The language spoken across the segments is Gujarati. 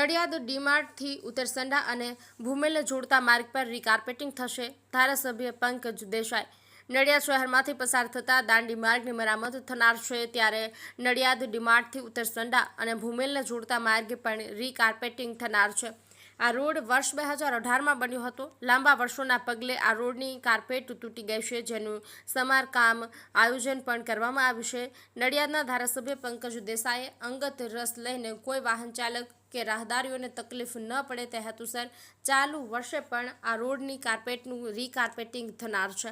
નડિયાદ, ડીમાર્ટથી ઉત્તરસંડા અને ભૂમેલને જોડતા માર્ગ પર રીકાર્પેટિંગ થશે, ધારાસભ્ય પંકજ દેસાઈ. નડિયાદ શહેરમાંથી પસાર થતા દાંડી માર્ગની મરામત થનાર છે, ત્યારે નડિયાદ, ડીમાર્ટથી ઉત્તરસંડા અને ભૂમેલને જોડતા માર્ગે પણ રીકાર્પેટિંગ થનાર છે. આ રોડ વર્ષ બે હજાર અઢારમાં બન્યો હતો. લાંબા વર્ષોના પગલે આ રોડની કાર્પેટ તૂટી ગઈ છે, જેનું સમારકામ આયોજન પણ કરવામાં આવ્યું છે. નડિયાદના ધારાસભ્ય પંકજ દેસાઈએ અંગત રસ લઈને કોઈ વાહન ચાલક કે રાહદારીઓને તકલીફ ન પડે તે હેતુસર ચાલુ વર્ષે પણ આ રોડની કાર્પેટનું રીકાર્પેટિંગ થનાર છે.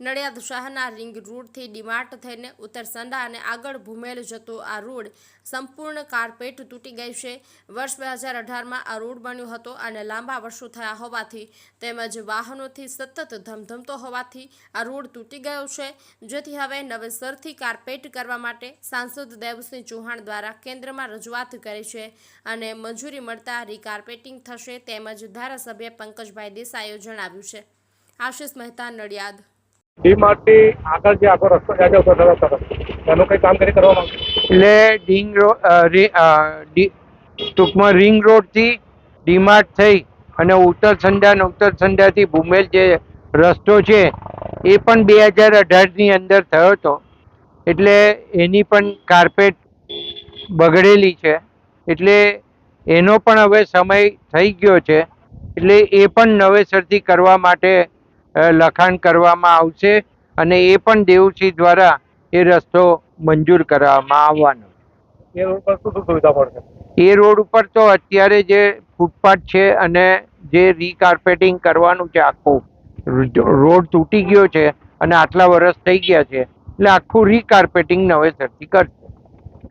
નડિયાદ શહેરના રિંગ રોડથી ડીમાર્ટ થઈને ઉત્તરસંડા અને આગળ ભૂમેલ જતો આ રોડ સંપૂર્ણ કાર્પેટ તૂટી ગઈ છે. વર્ષ બે હજાર અઢારમાં આ રોડ બન્યો હતો અને લાંબા વર્ષો થયા હોવાથી તેમજ વાહનોથી સતત ધમધમતો હોવાથી આ રોડ તૂટી ગયો છે. જેથી હવે નવેસરથી કાર્પેટ કરવા માટે સાંસદ દેવસિંહ ચૌહાણ દ્વારા કેન્દ્રમાં રજૂઆત કરી છે અને મંજૂરી મળતા રીકાર્પેટિંગ થશે તેમજ ધારાસભ્ય પંકજભાઈ દેસાઈએ જણાવ્યું છે. આશિષ મહેતા, નડિયાદ. ડી માર્ટથી આગળ જે આખો રસ્તો જાય છે ઉત્તર તરફ એનું કંઈ કામગીરી કરવા માંગે? એટલે ડિંગ રોડ ટૂંકમાં રિંગ રોડથી ડીમાર્ટ થઈ અને ઉત્તર સંડા અને ઉત્તર સંડાથી ભૂમેલ જે રસ્તો છે, એ પણ બે હજાર અઢારની અંદર થયો હતો. એટલે એની પણ કાર્પેટ બગડેલી છે. એટલે એનો પણ હવે સમય થઈ ગયો છે. એટલે એ પણ નવેસરથી કરવા માટે લખાણ કરવામાં આવશે અને એ પણ દેવસિંહ દ્વારા એ રસ્તો મંજૂર કરવામાં આવવાનો. એ રોડ પર શું શું સુવિધા પડશે એ રોડ ઉપર તો અત્યારે જે ફૂટપાથ છે અને જે રીકાર્પેટિંગ કરવાનું છે આખું રોડ તૂટી ગયો છે અને આટલા વર્ષ થઈ ગયા છે. એટલે આખું રીકાર્પેટિંગ નવેસરથી કરશે.